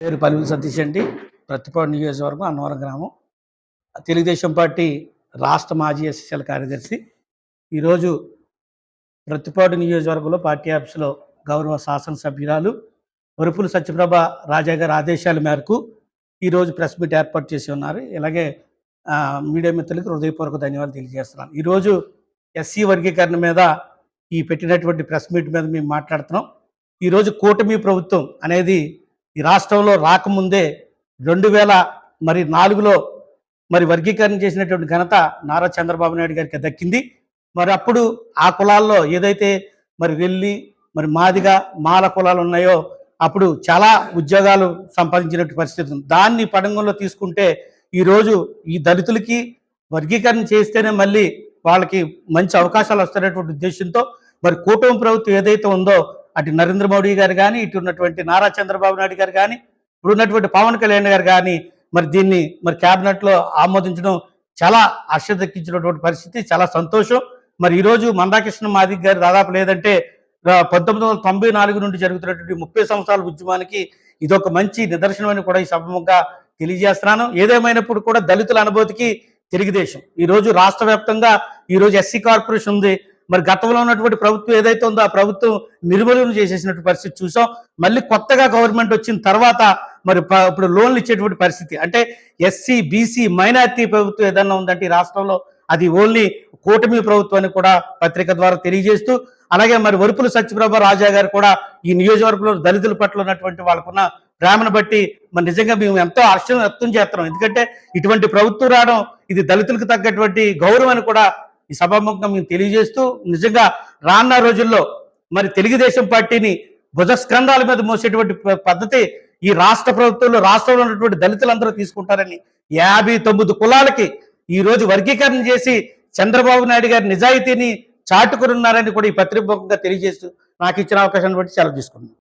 పేరు పలువురు సతీష్ అండి. ప్రతిపాడు నియోజకవర్గం అన్నవరం గ్రామం. తెలుగుదేశం పార్టీ రాష్ట్ర మాజీ ఎస్ఎస్ఎల్ కార్యదర్శి. ఈరోజు ప్రతిపాడు నియోజకవర్గంలో పార్టీ ఆఫీసులో గౌరవ శాసనసభ్యురాలు వరుపుల సత్యప్రభ రాజా గారి ఆదేశాల మేరకు ఈరోజు ప్రెస్ మీట్ ఏర్పాటు చేసి ఉన్నారు. ఇలాగే మీడియా మిత్రులకు హృదయపూర్వక ధన్యవాదాలు తెలియజేస్తున్నాను. ఈరోజు ఎస్సీ వర్గీకరణ మీద ఈ పెట్టినటువంటి ప్రెస్ మీట్ మీద మేము మాట్లాడుతున్నాం. ఈరోజు కూటమి ప్రభుత్వం అనేది ఈ రాష్ట్రంలో రాకముందే రెండు వేల మరి నాలుగులో మరి వర్గీకరణ చేసినటువంటి ఘనత నారా చంద్రబాబు నాయుడు గారికి దక్కింది. మరి అప్పుడు ఆ కులాల్లో ఏదైతే మరి వెళ్ళి మరి మాదిగా మాల కులాలు ఉన్నాయో అప్పుడు చాలా ఉద్యోగాలు సంపాదించినట్టు పరిస్థితి ఉంది. దాన్ని పడంగంలో తీసుకుంటే ఈరోజు ఈ దళితులకి వర్గీకరణ చేస్తేనే మళ్ళీ వాళ్ళకి మంచి అవకాశాలు వస్తున్నటువంటి ఉద్దేశంతో మరి కూటమి ప్రభుత్వం ఏదైతే ఉందో అటు నరేంద్ర మోడీ గారు కానీ ఇటు ఉన్నటువంటి నారా చంద్రబాబు నాయుడు గారు కానీ ఇప్పుడు ఉన్నటువంటి పవన్ కళ్యాణ్ గారు కానీ మరి దీన్ని మరి క్యాబినెట్లో ఆమోదించడం చాలా ఆశ్చర్యదక్కించినటువంటి పరిస్థితి చాలా సంతోషం. మరి ఈరోజు మందాకృష్ణ మాదిక్ గారు దాదాపు లేదంటే పంతొమ్మిది వందల తొంభై నాలుగు నుండి జరుగుతున్నటువంటి ముప్పై సంవత్సరాల ఉద్యమానికి ఇదొక మంచి నిదర్శనమని కూడా ఈ సభముగా తెలియజేస్తున్నాను. ఏదేమైనప్పుడు కూడా దళితుల అనుభూతికి తెలుగుదేశం ఈరోజు రాష్ట్ర వ్యాప్తంగా ఈరోజు ఎస్సీ కార్పొరేషన్ ఉంది. మరి గతంలో ఉన్నటువంటి ప్రభుత్వం ఏదైతే ఉందో ఆ ప్రభుత్వం నిర్మూలన చేసేసినటువంటి పరిస్థితి చూసాం. మళ్ళీ కొత్తగా గవర్నమెంట్ వచ్చిన తర్వాత మరి ప- ఇప్పుడు లోన్లు ఇచ్చేటువంటి పరిస్థితి. అంటే ఎస్సీ బీసీ మైనారిటీ ప్రభుత్వం ఏదన్నా ఉందంటే ఈ రాష్ట్రంలో అది ఓన్లీ కూటమి ప్రభుత్వాన్ని కూడా పత్రిక ద్వారా తెలియజేస్తూ అలాగే మరి వరుపుల సత్యప్రభ రాజా గారు కూడా ఈ నియోజకవర్గంలో దళితుల పట్ల ఉన్నటువంటి వాళ్ళకున్న ప్రేమను బట్టి మరి నిజంగా మేము ఎంతో హర్షం వ్యక్తం చేస్తున్నాం. ఎందుకంటే ఇటువంటి ప్రభుత్వం రావడం ఇది దళితులకు తగ్గటువంటి గౌరవం అని కూడా ఈ సభాముఖంగా మేము తెలియజేస్తూ నిజంగా రానున్న రోజుల్లో మరి తెలుగుదేశం పార్టీని భుజస్కంధాల మీద మోసేటువంటి ప- పద్ధతి ఈ రాష్ట్ర ప్రభుత్వంలో రాష్ట్రంలో ఉన్నటువంటి దళితులందరూ తీసుకుంటారని యాభై తొమ్మిది కులాలకి ఈరోజు వర్గీకరణ చేసి చంద్రబాబు నాయుడు గారి నిజాయితీని చాటుకున్నారని కూడా ఈ పత్రిక తెలియజేస్తూ నాకు ఇచ్చిన అవకాశాన్ని బట్టి సెలవు తీసుకున్నాను